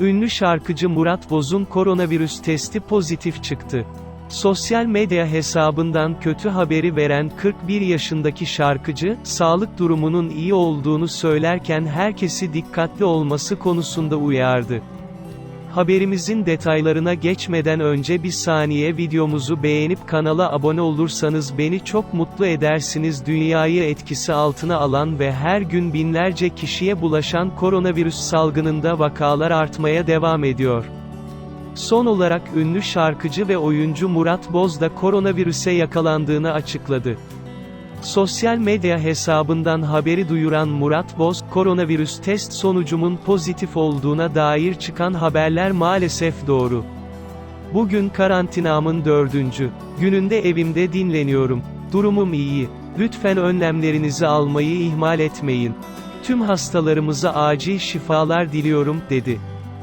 Ünlü şarkıcı Murat Boz'un koronavirüs testi pozitif çıktı. Sosyal medya hesabından kötü haberi veren 41 yaşındaki şarkıcı, sağlık durumunun iyi olduğunu söylerken herkesi dikkatli olması konusunda uyardı. Haberimizin detaylarına geçmeden önce bir saniye videomuzu beğenip kanala abone olursanız beni çok mutlu edersiniz. Dünyayı etkisi altına alan ve her gün binlerce kişiye bulaşan koronavirüs salgınında vakalar artmaya devam ediyor. Son olarak ünlü şarkıcı ve oyuncu Murat Boz da koronavirüse yakalandığını açıkladı. Sosyal medya hesabından haberi duyuran Murat Boz, koronavirüs test sonucumun pozitif olduğuna dair çıkan haberler maalesef doğru. Bugün karantinamın dördüncü gününde evimde dinleniyorum. Durumum iyi. Lütfen önlemlerinizi almayı ihmal etmeyin. Tüm hastalarımıza acil şifalar diliyorum, dedi.